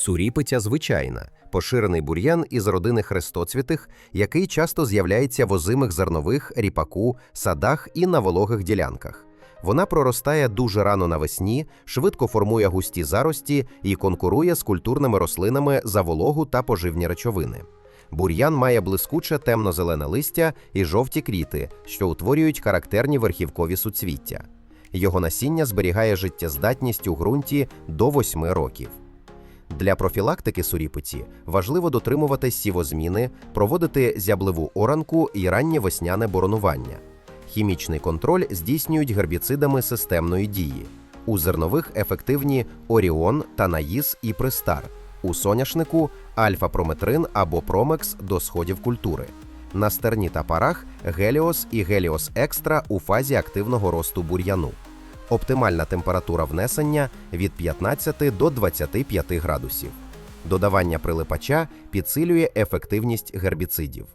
Суріпиця звичайна, поширений бур'ян із родини хрестоцвітих, який часто з'являється в озимих зернових, ріпаку, садах і на вологих ділянках. Вона проростає дуже рано навесні, швидко формує густі зарості і конкурує з культурними рослинами за вологу та поживні речовини. Бур'ян має блискуче темно-зелене листя і жовті квіти, що утворюють характерні верхівкові суцвіття. Його насіння зберігає життєздатність у ґрунті до 8 років. Для профілактики суріпиці важливо дотримуватись сівозміни, проводити зябливу оранку і раннє весняне боронування. Хімічний контроль здійснюють гербіцидами системної дії. У зернових ефективні Оріон та Наїс і Пристар. У соняшнику альфа-прометрин або Промекс до сходів культури. На стерні та парах Геліос і Геліос Екстра у фазі активного росту бур'яну. Оптимальна температура внесення від 15 до 25 градусів. Додавання прилипача підсилює ефективність гербіцидів.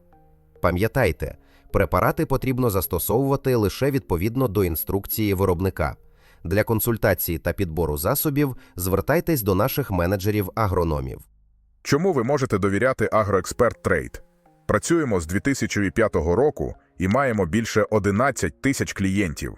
Пам'ятайте, препарати потрібно застосовувати лише відповідно до інструкції виробника. Для консультації та підбору засобів звертайтесь до наших менеджерів-агрономів. Чому ви можете довіряти Агроексперт Трейд? Працюємо з 2005 року і маємо більше 11 тисяч клієнтів.